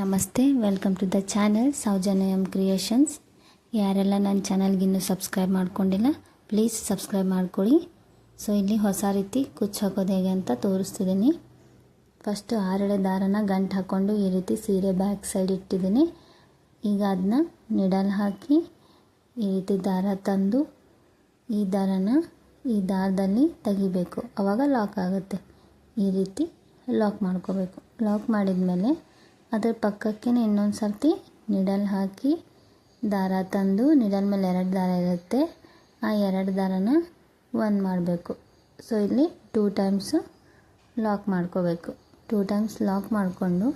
ನಮಸ್ತೆ welcome to the channel Soujanya creations ಯಾರೆಲ್ಲ ನನ್ನ ಚಾನಲ್ಗೆ ಇನ್ನೂ ಸಬ್ಸ್ಕ್ರೈಬ್ ಮಾಡ್ಕೊಂಡಿಲ್ಲ ಪ್ಲೀಸ್ ಸಬ್ಸ್ಕ್ರೈಬ್ ಮಾಡ್ಕೊಳ್ಳಿ. ಸೊ ಇಲ್ಲಿ ಹೊಸ ರೀತಿ ಕುಚ್ಚು ಹಾಕೋದು ಹೇಗೆ ಅಂತ ತೋರಿಸ್ತಿದ್ದೀನಿ. ಫಸ್ಟು ಆರೆಳೆ ದಾರನ ಗಂಟು ಹಾಕ್ಕೊಂಡು ಈ ರೀತಿ ಸೀರೆ ಬ್ಯಾಕ್ ಸೈಡ್ ಇಟ್ಟಿದ್ದೀನಿ. ಈಗ ಅದನ್ನ ನಿಡಲ್ ಹಾಕಿ ಈ ರೀತಿ ದಾರ ತಂದು ಈ ದಾರನ ಈ ದಾರದಲ್ಲಿ ತೆಗಿಬೇಕು. ಆವಾಗ ಲಾಕ್ ಆಗುತ್ತೆ. ಈ ರೀತಿ ಲಾಕ್ ಮಾಡ್ಕೋಬೇಕು. ಲಾಕ್ ಮಾಡಿದ್ಮೇಲೆ ಅದ್ರ ಪಕ್ಕಕ್ಕೆ ಇನ್ನೊಂದು ಸರ್ತಿ ನಿಡಲ್ ಹಾಕಿ ದಾರ ತಂದು ನಿಡಲ್ ಮೇಲೆ ಎರಡು ದಾರ ಇರುತ್ತೆ. ಆ ಎರಡು ದಾರನ ಒಂದು ಮಾಡಬೇಕು. ಸೊ ಇಲ್ಲಿ ಟೂ ಟೈಮ್ಸು ಲಾಕ್ ಮಾಡ್ಕೋಬೇಕು. ಟೂ ಟೈಮ್ಸ್ ಲಾಕ್ ಮಾಡಿಕೊಂಡು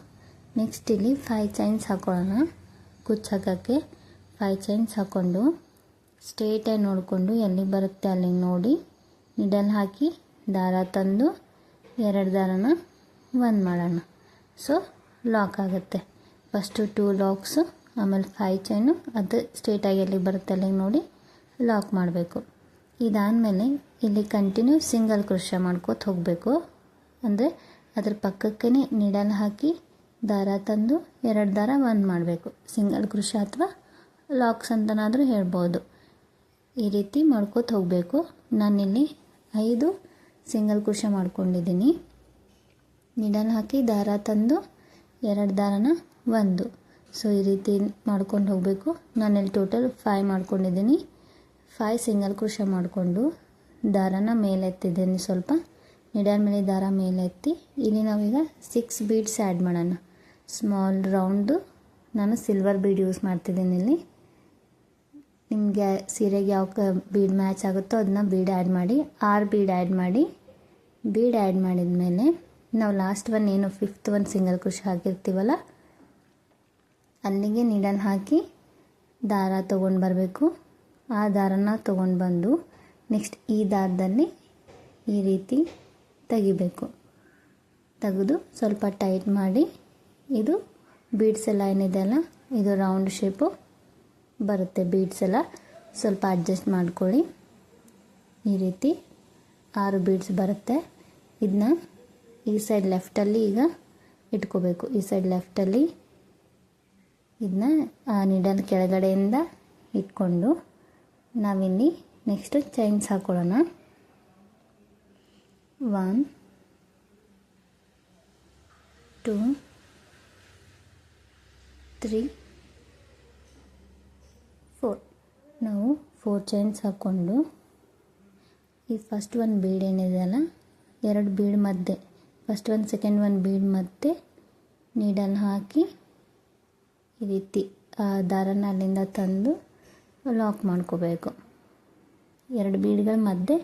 ನೆಕ್ಸ್ಟ್ ಇಲ್ಲಿ ಫೈವ್ ಚೈನ್ಸ್ ಹಾಕೊಳ್ಳೋಣ. ಕುಚ್ಚು ಹಾಕೋಕ್ಕೆ ಫೈವ್ ಚೈನ್ಸ್ ಹಾಕ್ಕೊಂಡು ಸ್ಟ್ರೇಟಾಗಿ ನೋಡಿಕೊಂಡು ಎಲ್ಲಿಗೆ ಬರುತ್ತೆ ಅಲ್ಲಿಗೆ ನೋಡಿ ನಿಡಲ್ ಹಾಕಿ ದಾರ ತಂದು ಎರಡು ದಾರನ ಒಂದು ಮಾಡೋಣ. ಸೊ ಲಾಕ್ ಆಗುತ್ತೆ. ಫಸ್ಟು ಟೂ ಲಾಕ್ಸು, ಆಮೇಲೆ ಫೈ ಚೈನು, ಅದು ಸ್ಟ್ರೇಟಾಗಿ ಎಲ್ಲಿಗೆ ಬರುತ್ತೆ ಅಲ್ಲಿಗೆ ನೋಡಿ ಲಾಕ್ ಮಾಡಬೇಕು. ಇದಾದಮೇಲೆ ಇಲ್ಲಿ ಕಂಟಿನ್ಯೂ ಸಿಂಗಲ್ ಕೃಷ ಮಾಡ್ಕೋತ ಹೋಗಬೇಕು. ಅಂದರೆ ಅದ್ರ ಪಕ್ಕಕ್ಕೇ ನಿಡಲ್ ಹಾಕಿ ದಾರ ತಂದು ಎರಡು ದಾರ ಒಂದು ಮಾಡಬೇಕು. ಸಿಂಗಲ್ ಕೃಷ ಅಥವಾ ಲಾಕ್ಸ್ ಅಂತನಾದರೂ ಹೇಳ್ಬೋದು. ಈ ರೀತಿ ಮಾಡ್ಕೋತ ಹೋಗಬೇಕು. ನಾನಿಲ್ಲಿ ಐದು ಸಿಂಗಲ್ ಕೃಷ ಮಾಡ್ಕೊಂಡಿದ್ದೀನಿ. ನಿಡಲ್ ಹಾಕಿ ದಾರ ತಂದು ಎರಡು ದಾರನ ಒಂದು. ಸೊ ಈ ರೀತಿ ಮಾಡ್ಕೊಂಡು ಹೋಗಬೇಕು. ನಾನಿಲ್ಲಿ ಟೋಟಲ್ ಫೈ ಮಾಡ್ಕೊಂಡಿದ್ದೀನಿ. ಫೈ ಸಿಂಗಲ್ ಕೃಷ ಮಾಡಿಕೊಂಡು ದಾರನ ಮೇಲೆತ್ತಿದ್ದೀನಿ ಸ್ವಲ್ಪ. ನಿಡಾರ್ ಮೇಲೆ ದಾರ ಮೇಲೆತ್ತಿ. ಇಲ್ಲಿ ನಾವೀಗ ಸಿಕ್ಸ್ ಬೀಡ್ಸ್ ಆ್ಯಡ್ ಮಾಡೋಣ. ಸ್ಮಾಲ್ ರೌಂಡು ನಾನು ಸಿಲ್ವರ್ ಬೀಡ್ ಯೂಸ್ ಮಾಡ್ತಿದ್ದೀನಿ ಇಲ್ಲಿ. ನಿಮಗೆ ಸೀರೆಗೆ ಯಾವ ಬೀಡ್ ಮ್ಯಾಚ್ ಆಗುತ್ತೋ ಅದನ್ನ ಬೀಡ್ ಆ್ಯಡ್ ಮಾಡಿ ಆರು ಬೀಡ್ ಆ್ಯಡ್ ಮಾಡಿ. ಬೀಡ್ ಆ್ಯಡ್ ಮಾಡಿದ ಮೇಲೆ ನಾವು ಲಾಸ್ಟ್ ಒನ್ ಏನು ಫಿಫ್ತ್ ಒನ್ ಸಿಂಗಲ್ ಕೃಷಿ ಹಾಕಿರ್ತೀವಲ್ಲ? ಅಲ್ಲಿಗೆ ನೀಡಲ್ ಹಾಕಿ ದಾರ ತೊಗೊಂಡು ಬರಬೇಕು. ಆ ದಾರನ ತೊಗೊಂಡು ಬಂದು ನೆಕ್ಸ್ಟ್ ಈ ದಾರದಲ್ಲಿ ಈ ರೀತಿ ತೆಗಿಬೇಕು. ತೆಗೆದು ಸ್ವಲ್ಪ ಟೈಟ್ ಮಾಡಿ ಇದು ಬೀಡ್ಸ್ ಎಲ್ಲ ಏನಿದೆ ಅಲ್ಲ, ಇದು ರೌಂಡ್ ಶೇಪು ಬರುತ್ತೆ ಬೀಡ್ಸ್ ಎಲ್ಲ. ಸ್ವಲ್ಪ ಅಡ್ಜಸ್ಟ್ ಮಾಡ್ಕೊಳ್ಳಿ. ಈ ರೀತಿ ಆರು ಬೀಡ್ಸ್ ಬರುತ್ತೆ. ಇದನ್ನ ಈ ಸೈಡ್ ಲೆಫ್ಟಲ್ಲಿ ಈಗ ಇಟ್ಕೋಬೇಕು. ಈ ಸೈಡ್ ಲೆಫ್ಟಲ್ಲಿ ಇದನ್ನ ಆ ನಿಡಲ್ ಕೆಳಗಡೆಯಿಂದ ಇಟ್ಕೊಂಡು ನಾವಿಲ್ಲಿ ನೆಕ್ಸ್ಟು ಚೈನ್ಸ್ ಹಾಕೊಳ್ಳೋಣ. ಒನ್ ಟೂ ತ್ರೀ ಫೋರ್ ನಾವು ಫೋರ್ ಚೈನ್ಸ್ ಹಾಕ್ಕೊಂಡು ಈ ಫಸ್ಟ್ ಒಂದು ಬೀಡ್ ಏನಿದೆ ಅಲ್ಲ ಎರಡು ಬೀಡ್ ಮಧ್ಯೆ ಫಸ್ಟ್ ಒಂದು ಸೆಕೆಂಡ್ ಒಂದು ಬೀಡ್ ಮತ್ತೆ ನೀಡಲ್ ಹಾಕಿ ಈ ರೀತಿ, ಆ ದಾರನ ಅಲ್ಲಿಂದ ತಂದು ಲಾಕ್ ಮಾಡ್ಕೋಬೇಕು. ಎರಡು ಬೀಡ್ಗಳ ಮಧ್ಯೆ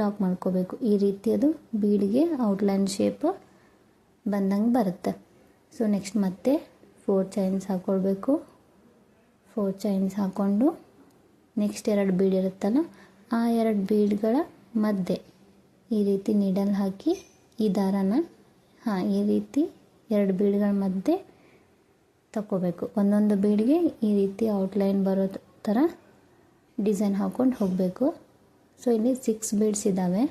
ಲಾಕ್ ಮಾಡ್ಕೋಬೇಕು. ಈ ರೀತಿ ಅದು ಬೀಡ್ಗೆ ಔಟ್ಲೈನ್ ಶೇಪ್ ಬಂದಂಗೆ ಬರುತ್ತೆ. ಸೊ ನೆಕ್ಸ್ಟ್ ಮತ್ತೆ ಫೋರ್ ಚೈನ್ಸ್ ಹಾಕ್ಕೊಳ್ಬೇಕು ಫೋರ್ ಚೈನ್ಸ್ ಹಾಕ್ಕೊಂಡು ನೆಕ್ಸ್ಟ್ ಎರಡು ಬೀಡ್ ಇರುತ್ತಲ್ಲ, ಆ ಎರಡು ಬೀಡ್ಗಳ ಮಧ್ಯೆ ಈ ರೀತಿ ನೀಡಲ್ ಹಾಕಿ ಈ ದಾರನ, ಹಾಂ, ಈ ರೀತಿ ಎರಡು ಬೀಡ್ಗಳ ಮಧ್ಯೆ ತಗೋಬೇಕು ಒಂದೊಂದು ಬೀಡ್ಗೆ ಈ ರೀತಿ ಔಟ್ಲೈನ್ ಬರೋ ಥರ ಡಿಸೈನ್ ಹಾಕ್ಕೊಂಡು ಹೋಗಬೇಕು. ಸೊ ಇಲ್ಲಿ ಸಿಕ್ಸ್ ಬೀಡ್ಸ್ ಇದ್ದಾವೆ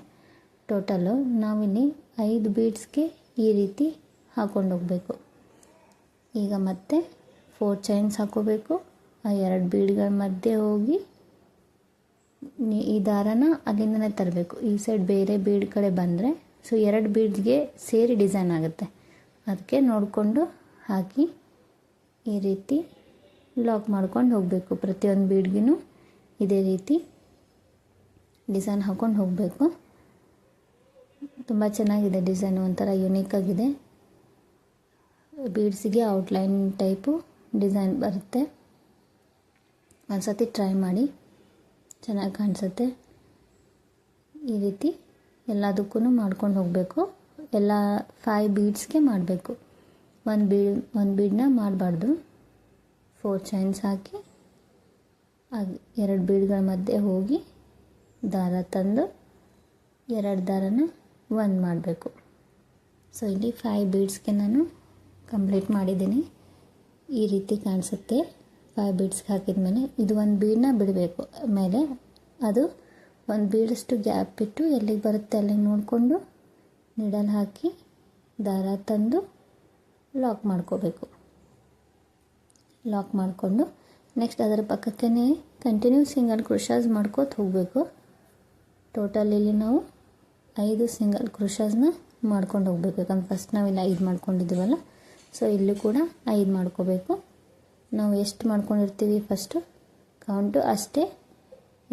ಟೋಟಲು ನಾವಿಲ್ಲಿ ಐದು ಬೀಡ್ಸ್ಗೆ ಈ ರೀತಿ ಹಾಕ್ಕೊಂಡು ಹೋಗಬೇಕು. ಈಗ ಮತ್ತೆ ಫೋರ್ ಚೈನ್ಸ್ ಹಾಕೋಬೇಕು ಆ ಎರಡು ಬೀಡ್ಗಳ ಮಧ್ಯೆ ಹೋಗಿ ಈ ದಾರನ ಅಲ್ಲಿಂದನೇ ತರಬೇಕು. ಈ ಸೈಡ್ ಬೇರೆ ಬೀಡ್ ಕಡೆ ಬಂದರೆ ಸೊ ಎರಡು ಬೀಡ್ಸ್ಗೆ ಸೇರಿ ಡಿಸೈನ್ ಆಗುತ್ತೆ. ಅದಕ್ಕೆ ನೋಡಿಕೊಂಡು ಹಾಕಿ ಈ ರೀತಿ ಲಾಕ್ ಮಾಡ್ಕೊಂಡು ಹೋಗಬೇಕು. ಪ್ರತಿಯೊಂದು ಬೀಡ್ಗೂ ಇದೇ ರೀತಿ ಡಿಸೈನ್ ಹಾಕ್ಕೊಂಡು ಹೋಗಬೇಕು. ತುಂಬ ಚೆನ್ನಾಗಿದೆ ಡಿಸೈನ್ ಒಂಥರ ಯುನೀಕ್ ಆಗಿದೆ. ಬೀಡ್ಸಿಗೆ ಔಟ್ಲೈನ್ ಟೈಪು ಡಿಸೈನ್ ಬರುತ್ತೆ. ಒಂದು ಸತಿ ಟ್ರೈ ಮಾಡಿ ಚೆನ್ನಾಗಿ ಕಾಣಿಸುತ್ತೆ. ಈ ರೀತಿ ಎಲ್ಲದಕ್ಕೂ ಮಾಡ್ಕೊಂಡು ಹೋಗಬೇಕು. ಎಲ್ಲ ಫೈವ್ ಬೀಡ್ಸ್ಗೆ ಮಾಡಬೇಕು. ಒಂದು ಬೀಡ್ ಒಂದು ಬೀಡನ್ನ ಮಾಡಬಾರ್ದು. ಫೋರ್ ಚೈನ್ಸ್ ಹಾಕಿ ಎರಡು ಬೀಡ್ಗಳ ಮಧ್ಯೆ ಹೋಗಿ ದಾರ ತಂದು ಎರಡು ದಾರನ ಒಂದು ಮಾಡಬೇಕು. ಸೊ ಇಲ್ಲಿ ಫೈವ್ ಬೀಡ್ಸ್ಗೆ ನಾನು ಕಂಪ್ಲೀಟ್ ಮಾಡಿದ್ದೀನಿ. ಈ ರೀತಿ ಕಾಣಿಸುತ್ತೆ. ಫೈವ್ ಬೀಡ್ಸ್ಗೆ ಹಾಕಿದ ಮೇಲೆ ಇದು ಒಂದು ಬೀಡನ್ನ ಬಿಡಬೇಕು. ಮೇಲೆ ಅದು ಒಂದು ಬೀಳಷ್ಟು ಗ್ಯಾಪ್ ಬಿಟ್ಟು ಎಲ್ಲಿಗೆ ಬರುತ್ತೆ ಅಲ್ಲಿಗೆ ನೋಡಿಕೊಂಡು ನೀಡಲ್ ಹಾಕಿ ದಾರ ತಂದು ಲಾಕ್ ಮಾಡ್ಕೋಬೇಕು. ಲಾಕ್ ಮಾಡಿಕೊಂಡು ನೆಕ್ಸ್ಟ್ ಅದರ ಪಕ್ಕಕ್ಕೇ ಕಂಟಿನ್ಯೂ ಸಿಂಗಲ್ ಕ್ರುಷಾಸ್ ಮಾಡ್ಕೋತ ಹೋಗಬೇಕು. ಟೋಟಲ್ ಇಲ್ಲಿ ನಾವು ಐದು ಸಿಂಗಲ್ ಕ್ರುಷಾಸ್ನ ಮಾಡ್ಕೊಂಡು ಹೋಗ್ಬೇಕು. ಯಾಕಂದ್ರೆ ಫಸ್ಟ್ ನಾವಿಲ್ಲಿ ಐದು ಮಾಡ್ಕೊಂಡಿದ್ದೀವಲ್ಲ ಸೊ ಇಲ್ಲಿ ಕೂಡ ಐದು ಮಾಡ್ಕೋಬೇಕು. ನಾವು ಎಷ್ಟು ಮಾಡ್ಕೊಂಡಿರ್ತೀವಿ ಫಸ್ಟು ಕೌಂಟು ಅಷ್ಟೇ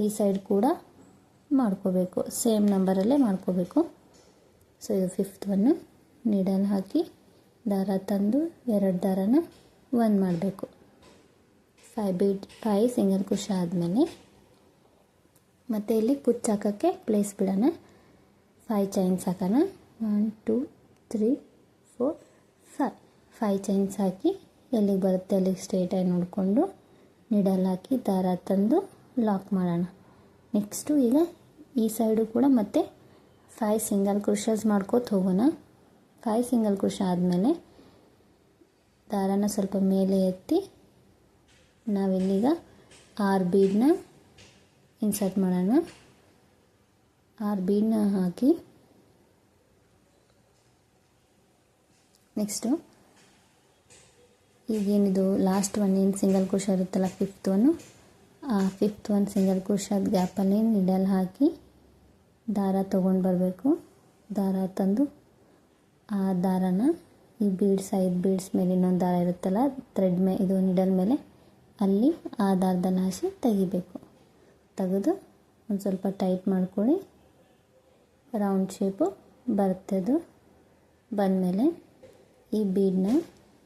ಈ ಸೈಡ್ ಕೂಡ ಮಾಡ್ಕೋಬೇಕು. ಸೇಮ್ ನಂಬರಲ್ಲೇ ಮಾಡ್ಕೋಬೇಕು. ಸೊ ಇದು ಫಿಫ್ತ್ ಒನ್ನು ನೀಡಲ್ ಹಾಕಿ ದಾರ ತಂದು ಎರಡು ದಾರನ ಒಂದು ಮಾಡಬೇಕು. Five bead five single crochet ಆದಮೇಲೆ ಮತ್ತು ಇಲ್ಲಿ ಕುಚ್ಚು ಹಾಕೋಕ್ಕೆ ಪ್ಲೇಸ್ ಬಿಡೋಣ. ಫೈ ಚೈನ್ಸ್ ಹಾಕೋಣ. One two three four five five chains ಹಾಕಿ ಎಲ್ಲಿಗೆ ಬರುತ್ತೆ ಅಲ್ಲಿಗೆ ಸ್ಟ್ರೇಟಾಗಿ ನೋಡಿಕೊಂಡು ನಿಡಲ್ ಹಾಕಿ ದಾರ ತಂದು ಲಾಕ್ ಮಾಡೋಣ. ನೆಕ್ಸ್ಟು ಈಗ ಈ ಸೈಡು ಕೂಡ ಮತ್ತೆ ಫೈವ್ ಸಿಂಗಲ್ ಕ್ರೋಶಸ್ ಮಾಡ್ಕೋತ ಹೋಗೋಣ. ಫೈವ್ ಸಿಂಗಲ್ ಕ್ರೋಶ ಆದಮೇಲೆ ದಾರನ ಸ್ವಲ್ಪ ಮೇಲೆ ಎತ್ತಿ ನಾವಿಲ್ಲೀಗ ಆರು ಬೀಡನ್ನ ಇನ್ಸರ್ಟ್ ಮಾಡೋಣ. ಆರು ಬೀಡನ್ನ ಹಾಕಿ ನೆಕ್ಸ್ಟು ಈಗೇನಿದು ಲಾಸ್ಟ್ ಒನ್ ಏನು ಸಿಂಗಲ್ ಕ್ರೋಶ ಇರುತ್ತಲ್ಲ ಫಿಫ್ತ್ ಒನ್ನು ಫಿಫ್ತ್ ಒಂದು ಸಿಂಗಲ್ ಕ್ರೋಶದ ಗ್ಯಾಪಲ್ಲಿ ನಿಡಲ್ ಹಾಕಿ ದಾರ ತೊಗೊಂಡು ಬರಬೇಕು. ದಾರ ತಂದು ಆ ದಾರನ ಈ ಬೀಡ್ಸ್ ಐದು ಬೀಡ್ಸ್ ಮೇಲೆ ಇನ್ನೊಂದು ದಾರ ಇರುತ್ತಲ್ಲ ಥ್ರೆಡ್ ಮೇ, ಇದು ನಿಡಲ್ ಮೇಲೆ ಅಲ್ಲಿ ಆ ದಾರದಲ್ಲಿ ಹಾಸಿ ತೆಗಿಬೇಕು. ತೆಗೆದು ಒಂದು ಸ್ವಲ್ಪ ಟೈಟ್ ಮಾಡ್ಕೊಳ್ಳಿ ರೌಂಡ್ ಶೇಪು ಬರುತ್ತೆ ಅದು ಬಂದಮೇಲೆ ಈ ಬೀಡನ್ನ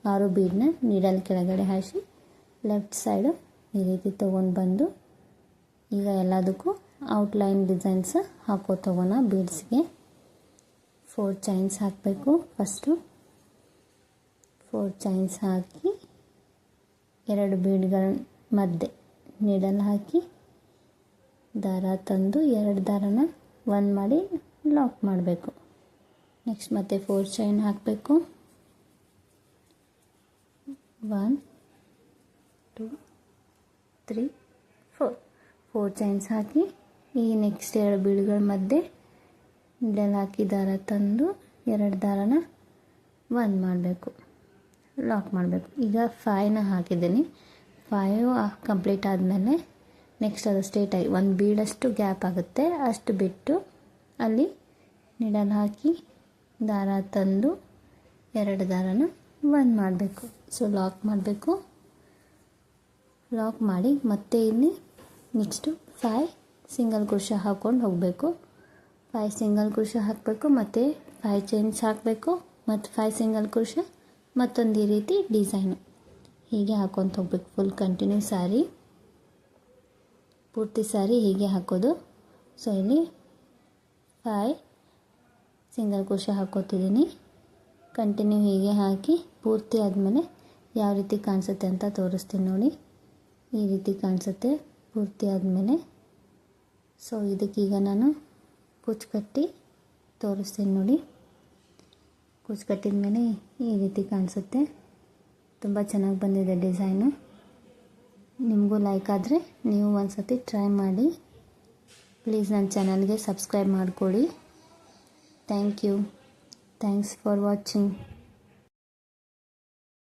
ಆರು ಬೀಡನ್ನ ನೀಡಲ್ ಕೆಳಗಡೆ ಹಾಸಿ ಲೆಫ್ಟ್ ಸೈಡು ಈ ರೀತಿ ತೊಗೊಂಡು ಬಂದು ಈಗ ಎಲ್ಲದಕ್ಕೂ ಔಟ್ಲೈನ್ ಡಿಸೈನ್ಸ್ ಹಾಕೋ ತಗೋಣ ಬೀಡ್ಸ್ಗೆ ಫೋರ್ ಚೈನ್ಸ್ ಹಾಕಬೇಕು ಫಸ್ಟು ಫೋರ್ ಚೈನ್ಸ್ ಹಾಕಿ ಎರಡು ಬೀಡ್ಗಳ ಮಧ್ಯೆ ನೀಡಲ್ ಹಾಕಿ ದಾರ ತಂದು ಎರಡು ದಾರನ ಒನ್ ಮಾಡಿ ಲಾಕ್ ಮಾಡಬೇಕು. ನೆಕ್ಸ್ಟ್ ಮತ್ತೆ ಫೋರ್ ಚೈನ್ ಹಾಕಬೇಕು. One two three four four chains ಹಾಕಿ, ಈ ನೆಕ್ಸ್ಟ್ ಎರಡು ಬೀಳುಗಳ ಮಧ್ಯೆ ನೀಡಲ್ ಹಾಕಿ ದಾರ ತಂದು ಎರಡು ದಾರನ ಒಂದು ಮಾಡಬೇಕು. ಲಾಕ್ ಮಾಡಬೇಕು. ಈಗ ಫೈವ್ನ ಹಾಕಿದ್ದೀನಿ. ಫೈವ್ ಕಂಪ್ಲೀಟ್ ಆದಮೇಲೆ ನೆಕ್ಸ್ಟ್ ಅದು ಸ್ಟೇಟ್ ಆಗಿ ಒಂದು ಬೀಳಷ್ಟು ಗ್ಯಾಪ್ ಆಗುತ್ತೆ. ಅಷ್ಟು ಬಿಟ್ಟು ಅಲ್ಲಿ ನಿಡಲ್ ಹಾಕಿ ದಾರ ತಂದು ಎರಡು ದಾರನ ಒಂದು ಮಾಡಬೇಕು. ಸೊ ಲಾಕ್ ಮಾಡಬೇಕು. ಲಾಕ್ ಮಾಡಿ ಮತ್ತೆ ಇಲ್ಲಿ ನೆಕ್ಸ್ಟು ಫೈ ಸಿಂಗಲ್ ಕ್ರೋಶ ಹಾಕ್ಕೊಂಡು ಹೋಗಬೇಕು. ಫೈ ಸಿಂಗಲ್ ಕುರ್ಷ ಹಾಕಬೇಕು, ಮತ್ತು ಫೈ ಚೈನ್ಸ್ ಹಾಕಬೇಕು, ಮತ್ತು ಫೈ ಸಿಂಗಲ್ ಕ್ರೋಶ ಮತ್ತೊಂದು ಈ ರೀತಿ ಡಿಸೈನು ಹೀಗೆ ಹಾಕ್ಕೊತ ಹೋಗ್ಬೇಕು ಫುಲ್ ಕಂಟಿನ್ಯೂ ಸಾರಿ ಪೂರ್ತಿ ಸ್ಯಾರಿ ಹೀಗೆ ಹಾಕೋದು. ಸೊ ಇಲ್ಲಿ ಫೈ ಸಿಂಗಲ್ ಕುರ್ಷ ಹಾಕೋತಿದ್ದೀನಿ. ಕಂಟಿನ್ಯೂ ಹೀಗೆ ಹಾಕಿ, ಪೂರ್ತಿ ಆದಮೇಲೆ ಯಾವ ರೀತಿ ಕಾಣಿಸುತ್ತೆ ಅಂತ ತೋರಿಸ್ತೀನಿ ನೋಡಿ. ಈ ರೀತಿ ಕಾಣಿಸುತ್ತೆ ಪೂರ್ತಿ ಆದಮೇಲೆ. ಸೊ ಇದಕ್ಕೀಗ ನಾನು ಕುಚ್ಚು ಕಟ್ಟಿ ತೋರಿಸ್ತೀನಿ ನೋಡಿ. ಕುಚ್ಚು ಕಟ್ಟಿದ ಮೇಲೆ ಈ ರೀತಿ ಕಾಣಿಸುತ್ತೆ. ತುಂಬ ಚೆನ್ನಾಗಿ ಬಂದಿದೆ ಡಿಸೈನು. ನಿಮಗೂ ಲೈಕ್ ಆದರೆ ನೀವು ಒಂದು ಸತಿ ಟ್ರೈ ಮಾಡಿ. ಪ್ಲೀಸ್ ನನ್ನ ಚಾನಲ್ಗೆ ಸಬ್ಸ್ಕ್ರೈಬ್ ಮಾಡಿಕೊಡಿ thank you. Thanks for watching.